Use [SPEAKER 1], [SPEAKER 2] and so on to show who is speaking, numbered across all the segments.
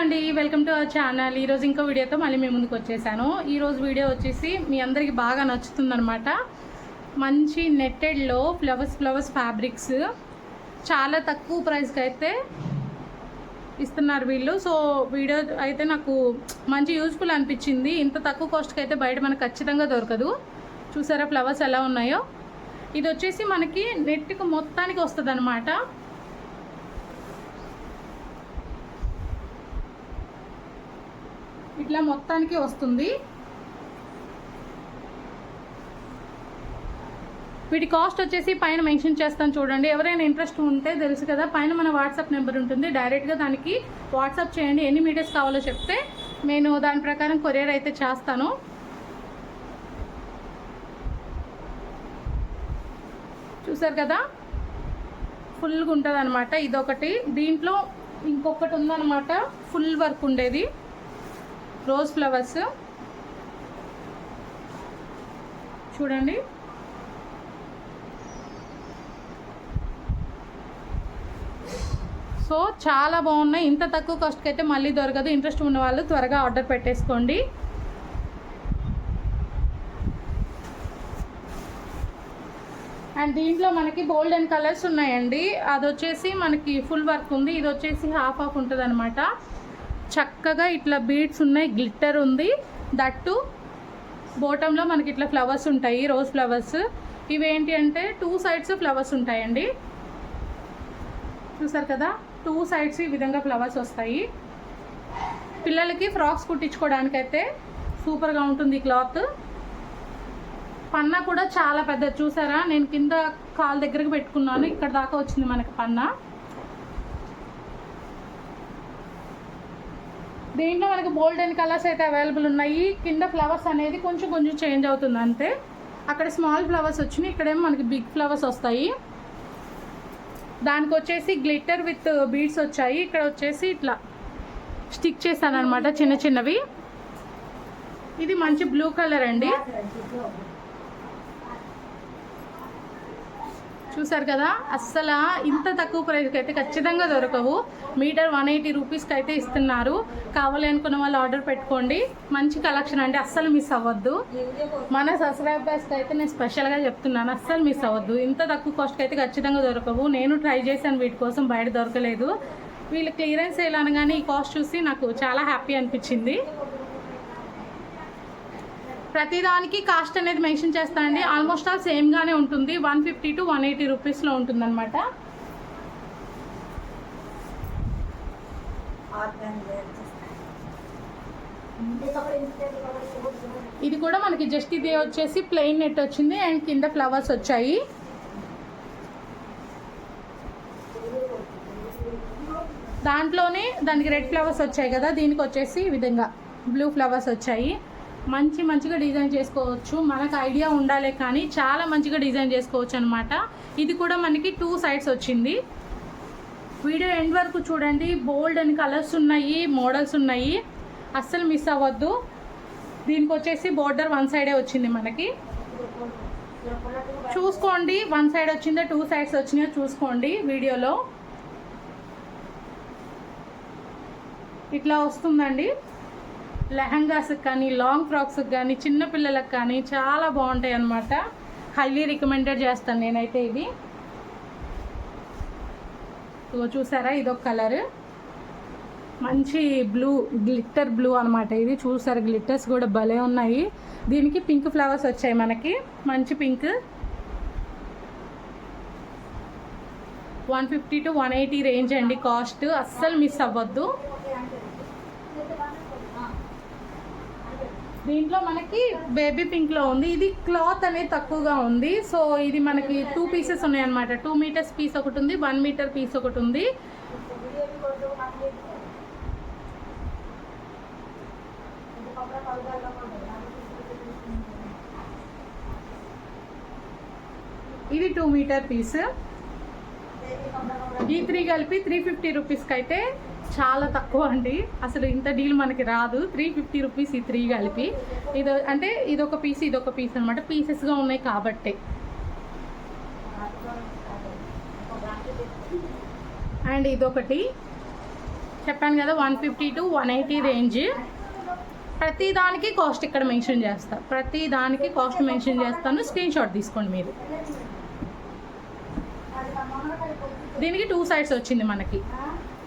[SPEAKER 1] అండి welcome to our channel. ఈరోజు ఇంకో వీడియోతో మళ్ళీ మీ ముందుకు వచ్చేసాను. ఈరోజు వీడియో వచ్చేసి మీ అందరికి బాగా నచ్చుతుందనమాట మంచి నెట్టెడ్లో ఫ్లవర్స్ ఫ్లవర్స్ ఫ్యాబ్రిక్స్ చాలా తక్కువ ప్రైస్కి అయితే ఇస్తున్నారు వీళ్ళు. సో వీడియో అయితే నాకు మంచి యూజ్ఫుల్ అనిపించింది. ఇంత తక్కువ కాస్ట్కి అయితే బయట మనకు ఖచ్చితంగా దొరకదు. చూసారా ఫ్లవర్స్ ఎలా ఉన్నాయో? ఇది వచ్చేసి మనకి నెట్కి మొత్తానికి వస్తుంది అనమాట ఇట్లా మొత్తానికి వస్తుంది. వీటి కాస్ట్ వచ్చేసి పైన మెన్షన్ చేస్తాను చూడండి. ఎవరైనా ఇంట్రెస్ట్ ఉంటే తెలుసు కదా పైన మన వాట్సాప్ నెంబర్ ఉంటుంది. డైరెక్ట్గా దానికి వాట్సాప్ చేయండి. ఎన్ని మీటర్స్ కావాలో చెప్తే నేను దాని ప్రకారం కొరియర్ అయితే చేస్తాను. చూసారు కదా? ఫుల్గా ఉంటుంది అనమాట ఇదొకటి. దీంట్లో ఇంకొకటి ఉందన్నమాట. ఫుల్ వర్క్ ఉండేది. రోజ్ ఫ్లవర్స్ చూడండి. సో చాలా బాగున్నాయి. ఇంత తక్కువ కాస్ట్కి అయితే మళ్ళీ దొరకదు. ఇంట్రెస్ట్ ఉన్న వాళ్ళు త్వరగా ఆర్డర్ పెట్టేసుకోండి. అండ్ దీంట్లో మనకి గోల్డెన్ కలర్స్ ఉన్నాయండి. అది వచ్చేసి మనకి ఫుల్ వర్క్ ఉంది. ఇది వచ్చేసి హాఫ్ హాఫ్ ఉంటుంది అనమాట చక్కగా ఇట్లా బీడ్స్ ఉన్నాయి గ్లిట్టర్ ఉంది. దట్టు బోటంలో మనకి ఇట్లా ఫ్లవర్స్ ఉంటాయి రోజ్ ఫ్లవర్స్ ఇవేంటి అంటే టూ సైడ్స్ ఫ్లవర్స్ ఉంటాయండి. చూసారు కదా? టూ సైడ్స్ ఈ విధంగా ఫ్లవర్స్ వస్తాయి. పిల్లలకి ఫ్రాక్స్ కుట్టించుకోవడానికైతే సూపర్గా ఉంటుంది ఈ క్లాత్. పన్నా కూడా చాలా పెద్ద చూసారా? నేను కింద కాల్ దగ్గరకు పెట్టుకున్నాను. ఇక్కడ దాకా వచ్చింది మనకి పన్నా. దీంట్లో మనకి గోల్డెన్ కలర్స్ అయితే అవైలబుల్ ఉన్నాయి. కింద ఫ్లవర్స్ అనేది కొంచెం కొంచెం చేంజ్ అవుతుంది అంతే. అక్కడ స్మాల్ ఫ్లవర్స్ వచ్చినాయి. ఇక్కడేమో మనకి బిగ్ ఫ్లవర్స్ వస్తాయి. దానికి వచ్చేసి గ్లిట్టర్ విత్ బీడ్స్ వచ్చాయి. ఇక్కడ వచ్చేసి ఇట్లా స్టిక్ చేశాను అనమాట చిన్న చిన్నవి. ఇది మంచి బ్లూ కలర్ అండి. చూసారు కదా అస్సలు ఇంత తక్కువ ప్రైస్కి అయితే ఖచ్చితంగా దొరకవు. మీటర్ వన్ ఎయిటీ రూపీస్కి అయితే ఇస్తున్నారు. కావాలి అనుకున్న వాళ్ళు ఆర్డర్ పెట్టుకోండి. మంచి కలెక్షన్ అంటే అస్సలు మిస్ అవ్వద్దు. మన సబ్స్క్రైబర్స్కి అయితే నేను స్పెషల్గా చెప్తున్నాను అస్సలు మిస్ అవ్వద్దు. ఇంత తక్కువ కాస్ట్కి అయితే ఖచ్చితంగా దొరకవు. నేను ట్రై చేశాను వీటి కోసం బయట దొరకలేదు. వీళ్ళు క్లియరెన్స్ సేల్ అనగానే ఈ కాస్ట్ చూసి నాకు చాలా హ్యాపీ అనిపించింది. ప్రతిదానికి కాస్ట్ అనేది మెన్షన్ చేస్తానండి. ఆల్మోస్ట్ ఆల్ సేమ్గానే ఉంటుంది. One fifty to one eighty రూపీస్లో ఉంటుందన్నమాట. ఇది కూడా మనకి జస్ట్ ఇది వచ్చేసి ప్లెయిన్ నెట్ వచ్చింది. అండ్ కింద ఫ్లవర్స్ వచ్చాయి. దాంట్లోనే దానికి రెడ్ ఫ్లవర్స్ వచ్చాయి కదా. దీనికి వచ్చేసి ఈ విధంగా బ్లూ ఫ్లవర్స్ వచ్చాయి. మంచి మంచిగా డిజైన్ చేసుకోవచ్చు. మనకు ఐడియా ఉండాలి కానీ చాలా మంచిగా డిజైన్ చేసుకోవచ్చు అనమాట ఇది కూడా మనకి టూ సైడ్స్ వచ్చింది. వీడియో ఎండ్ వరకు చూడండి. బోల్డ్ అని కలర్స్ ఉన్నాయి మోడల్స్ ఉన్నాయి. అస్సలు మిస్ అవ్వద్దు. దీనికి వచ్చేసి బోర్డర్ వన్ సైడే వచ్చింది మనకి. చూసుకోండి. వన్ సైడ్ వచ్చిందో టూ సైడ్స్ వచ్చినాయో చూసుకోండి వీడియోలో. ఇట్లా వస్తుందండి. లెహంగాస్కి కానీ లాంగ్ ఫ్రాక్స్కి కానీ చిన్న పిల్లలకు కానీ చాలా బాగుంటాయి అన్నమాట. హైలీ రికమెండెడ్ చేస్తాను నేనైతే ఇది ఇగో చూసారా? ఇదొక కలర్. మంచి బ్లూ గ్లిట్టర్ బ్లూ అనమాట ఇది. చూసారు? గ్లిట్టర్స్ కూడా భలే ఉన్నాయి. దీనికి పింక్ ఫ్లవర్స్ వచ్చాయి మనకి. మంచి pink. One fifty to one eighty range అండి కాస్ట్. అస్సలు మిస్ అవ్వద్దు. దీంట్లో మనకి బేబీ పింక్లో ఉంది. ఇది క్లాత్ అనేది తక్కువగా ఉంది. సో ఇది మనకి టూ పీసెస్ ఉన్నాయి అనమాట టూ మీటర్స్ పీస్ ఒకటి ఉంది వన్ మీటర్ పీస్ ఒకటి ఉంది. ఇది టూ మీటర్ పీస్ ఈ త్రీ కలిపి త్రీ ఫిఫ్టీ రూపీస్కి అయితే చాలా తక్కువ అండి. అసలు ఇంత డీల్ మనకి రాదు. త్రీ ఫిఫ్టీ రూపీస్ ఈ త్రీ కలిపి. ఇది అంటే ఇదొక పీస్ ఇదొక పీస్ అనమాట పీసెస్గా ఉన్నాయి కాబట్టి. అండ్ ఇదొకటి. చెప్పాను కదా one fifty to one eighty range ప్రతి దానికి కాస్ట్ ఇక్కడ మెన్షన్ చేస్తా. ప్రతి దానికి కాస్ట్ మెన్షన్ చేస్తాను. స్క్రీన్ షాట్ తీసుకోండి మీరు. దీనికి టూ సైడ్స్ వచ్చింది మనకి.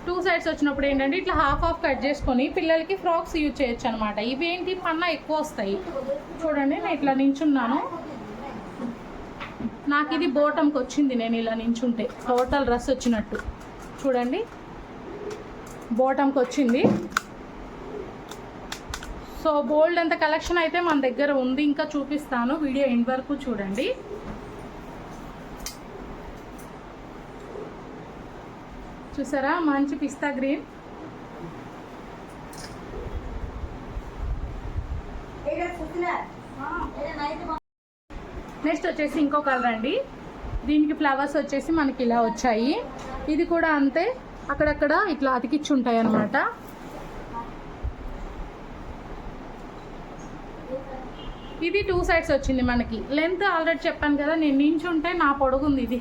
[SPEAKER 1] టూ సైడ్స్ వచ్చినప్పుడు ఏంటంటే ఇట్లా హాఫ్ హాఫ్ కట్ చేసుకొని పిల్లలకి ఫ్రాక్స్ యూజ్ చేయొచ్చు అనమాట ఇవేంటి? పన్నా పన్న ఎక్కువ వస్తాయి. చూడండి నేను ఇట్లా నించున్నాను. నాకు ఇది బోటంకి వచ్చింది. నేను ఇలా నించుంటే టోటల్ డ్రెస్ వచ్చినట్టు. చూడండి బోటంకి వచ్చింది. సో బోల్డ్ అంత కలెక్షన్ అయితే మన దగ్గర ఉంది. ఇంకా చూపిస్తాను. వీడియో ఎండ్ వరకు చూడండి. చూసారా? మంచి పిస్తా గ్రీన్. నెక్స్ట్ వచ్చేసి ఇంకో కలర్ అండి. దీనికి ఫ్లవర్స్ వచ్చేసి మనకి ఇలా వచ్చాయి. ఇది కూడా అంతే. అక్కడక్కడ ఇట్లా అతికిచ్చి ఉంటాయి అన్నమాట ఇది టూ సైడ్స్ వచ్చింది మనకి. లెంత్ ఆల్రెడీ చెప్పాను కదా నేను నించుంటే నా పొడుగుంది ఇది.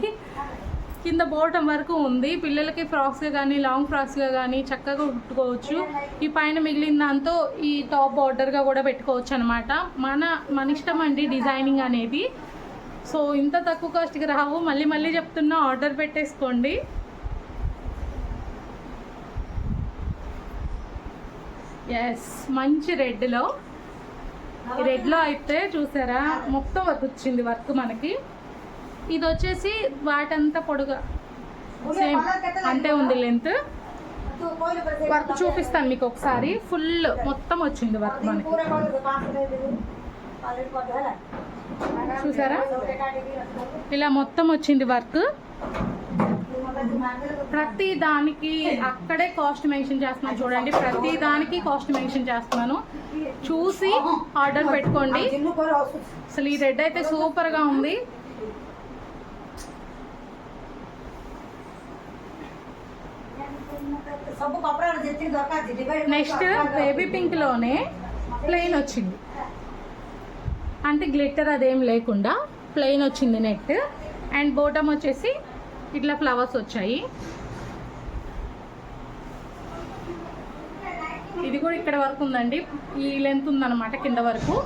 [SPEAKER 1] కింద బోటం వరకు ఉంది. పిల్లలకి ఫ్రాక్స్గా కానీ లాంగ్ ఫ్రాక్స్గా కానీ చక్కగా కుట్టుకోవచ్చు. ఈ పైన మిగిలిన దాంతో ఈ టాప్ బార్డర్గా కూడా పెట్టుకోవచ్చు అనమాట మన మన ఇష్టం అండి డిజైనింగ్ అనేది. సో ఇంత తక్కువ కాస్ట్కి రావు. మళ్ళీ మళ్ళీ చెప్తున్నా ఆర్డర్ పెట్టేసుకోండి. ఎస్ మంచి రెడ్లో రెడ్లో అయితే చూసారా? మొత్తం వర్క్ వచ్చింది వర్క్ మనకి. ఇది వచ్చేసి వాటంతా పొడుగా సేమ్ అంతే ఉంది లెంత్ వర్క్ చూపిస్తాను మీకు ఒకసారి ఫుల్ మొత్తం వచ్చింది వర్క్ మనకి చూసారా ఇలా మొత్తం వచ్చింది వర్క్ ప్రతి దానికి అక్కడే కాస్ట్ మెన్షన్ చేస్తున్నాను చూడండి ప్రతి దానికి కాస్ట్ మెన్షన్ చేస్తున్నాను చూసి ఆర్డర్ పెట్టుకోండి అసలు ఈ రెడ్ అయితే సూపర్గా ఉంది నెక్స్ట్ బేబీ పింక్లోనే ప్లెయిన్ వచ్చింది. అంటే గ్లిట్టర్ అదేం లేకుండా ప్లెయిన్ వచ్చింది నెట్. అండ్ బోటమ్ వచ్చేసి ఇట్లా ఫ్లవర్స్ వచ్చాయి. ఇది కూడా ఇక్కడ వరకు ఉందండి. ఈ లెంత్ ఉందన్నమాట కింద వరకు.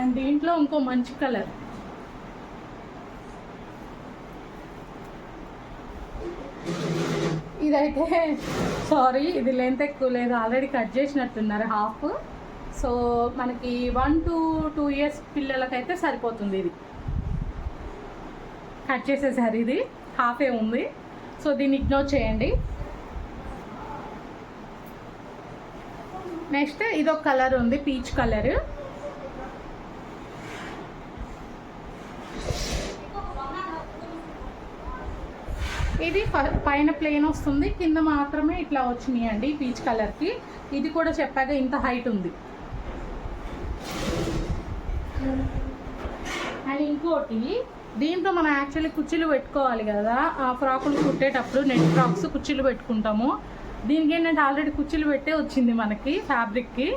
[SPEAKER 1] అండ్ దీంట్లో ఇంకో మంచి కలర్. అయితే సారీ ఇది లెంత్ ఎక్కువ లేదు. ఆల్రెడీ కట్ చేసినట్టున్నారు హాఫ్ సో మనకి వన్ టు టూ ఇయర్స్ పిల్లలకైతే సరిపోతుంది ఇది. కట్ చేసేసారు ఇది. హాఫే ఉంది. సో దీన్ని ఇగ్నోర్ చేయండి. నెక్స్ట్ ఇదొక కలర్ ఉంది పీచ్ కలర్ ఇది పైన ప్లేన్ వస్తుంది. కింద మాత్రమే ఇట్లా వచ్చినాయి అండి పీచ్ కలర్కి ఇది కూడా చెప్పాక ఇంత హైట్ ఉంది. అండ్ ఇంకోటి దీంట్లో మనం యాక్చువల్లీ కుర్చీలు పెట్టుకోవాలి కదా. ఆ ఫ్రాకులు కుట్టేటప్పుడు నెట్ ఫ్రాక్స్ కుర్చీలు పెట్టుకుంటాము. దీనికి ఏంటంటే ఆల్రెడీ కుర్చీలు పెట్టే వచ్చింది మనకి ఫ్యాబ్రిక్కి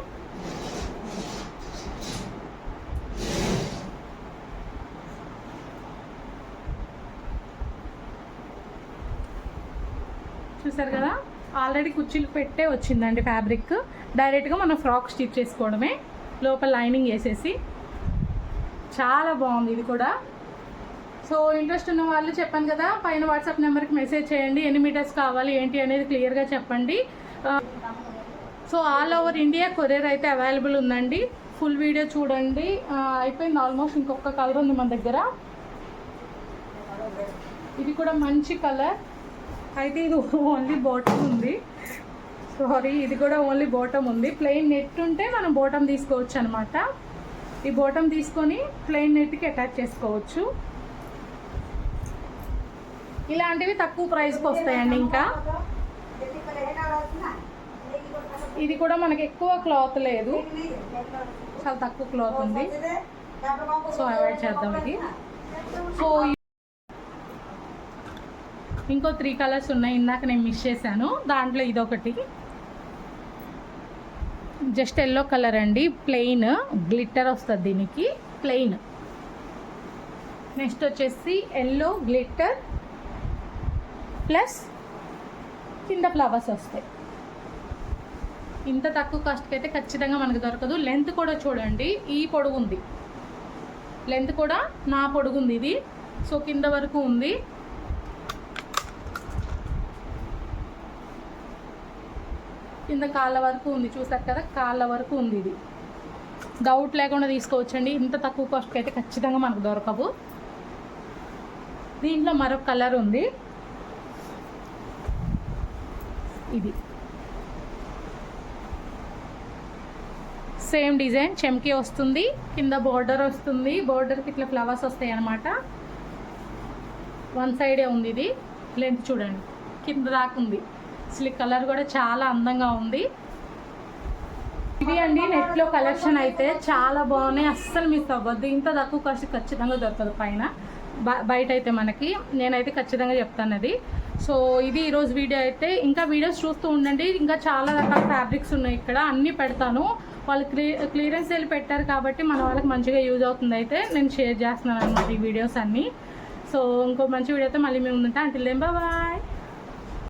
[SPEAKER 1] చూసారు కదా? ఆల్రెడీ కుర్చీలు పెట్టే వచ్చిందండి ఫ్యాబ్రిక్ డైరెక్ట్గా మనం ఫ్రాక్ స్టిచ్ చేసుకోవడమే. లోపల లైనింగ్ వేసేసి. చాలా బాగుంది ఇది కూడా. సో ఇంట్రెస్ట్ ఉన్న వాళ్ళు చెప్పాను కదా పైన వాట్సాప్ నెంబర్కి మెసేజ్ చేయండి. ఎన్ని మీటర్స్ కావాలి ఏంటి అనేది క్లియర్గా చెప్పండి. So all over India courier అయితే అవైలబుల్ ఉందండి. ఫుల్ వీడియో చూడండి. అయిపోయింది ఆల్మోస్ట్ ఇంకొక కలర్ ఉంది మన దగ్గర. ఇది కూడా మంచి కలర్ అయితే ఇది ఓన్లీ బాటమ్ ఉంది. సారీ ఇది కూడా ఓన్లీ బాటమ్ ఉంది. ప్లెయిన్ నెట్ ఉంటే మనం బాటమ్ తీసుకోవచ్చు అనమాట ఈ బాటమ్ తీసుకొని ప్లెయిన్ నెట్కి అటాచ్ చేసుకోవచ్చు. ఇలాంటివి తక్కువ ప్రైస్కి వస్తాయండి ఇంకా. ఇది కూడా మనకి ఎక్కువ క్లాత్ లేదు. చాలా తక్కువ క్లాత్ ఉంది. సో అవాయిడ్ చేద్దాం ఇది. సో ఇంకో త్రీ కలర్స్ ఉన్నాయి ఇందాక నేను మిస్ చేశాను. దాంట్లో ఇదొకటి. జస్ట్ ఎల్లో కలర్ అండి ప్లెయిన్. గ్లిట్టర్ వస్తుంది దీనికి ప్లెయిన్. నెక్స్ట్ వచ్చేసి ఎల్లో గ్లిట్టర్ ప్లస్ కింద ఫ్లవర్స్ వస్తాయి. ఇంత తక్కువ కాస్ట్కి అయితే ఖచ్చితంగా మనకు దొరకదు. లెంత్ కూడా చూడండి ఈ పొడుగు ఉంది లెంత్ కూడా నా పొడుగు ఉంది ఇది. సో కింద వరకు ఉంది. కింద కాళ్ళ వరకు ఉంది. చూసారు కదా కాళ్ళ వరకు ఉంది ఇది. డౌట్ లేకుండా తీసుకోవచ్చండి. ఇంత తక్కువ కాస్ట్కి అయితే ఖచ్చితంగా మనకు దొరకవు. దీంట్లో మరొక కలర్ ఉంది. ఇది. సేమ్ డిజైన్ చెమ్కి వస్తుంది. కింద బోర్డర్ వస్తుంది. బోర్డర్కి ఇట్లా ఫ్లవర్స్ వస్తాయి అన్నమాట. వన్ సైడే ఉంది ఇది. లెంత్ చూడండి. కింద దాకా ఉంది. అసలు కలర్ కూడా చాలా అందంగా ఉంది. ఇది అండి నెట్లో కలెక్షన్ అయితే చాలా బాగున్నాయి. అస్సలు మిస్ అవ్వద్దు. ఇంత తక్కువ కాస్ట్ ఖచ్చితంగా దొరకదు పైన. బ- బయట అయితే మనకి. నేనైతే ఖచ్చితంగా చెప్తాను అది సో ఇది ఈరోజు వీడియో అయితే. ఇంకా వీడియోస్ చూస్తూ ఉండండి. ఇంకా చాలా రకాల ఫ్యాబ్రిక్స్ ఉన్నాయి ఇక్కడ. అన్నీ పెడతాను. వాళ్ళు క్లీ క్లియరెన్స్ వెళ్ళి పెట్టారు కాబట్టి మన వాళ్ళకి మంచిగా యూజ్ అవుతుంది అయితే నేను షేర్ చేస్తున్నాను అనమాట ఈ వీడియోస్ అన్నీ. సో ఇంకో మంచి వీడియోతో మళ్ళీ మేము ఉంటాం అంటే బాయ్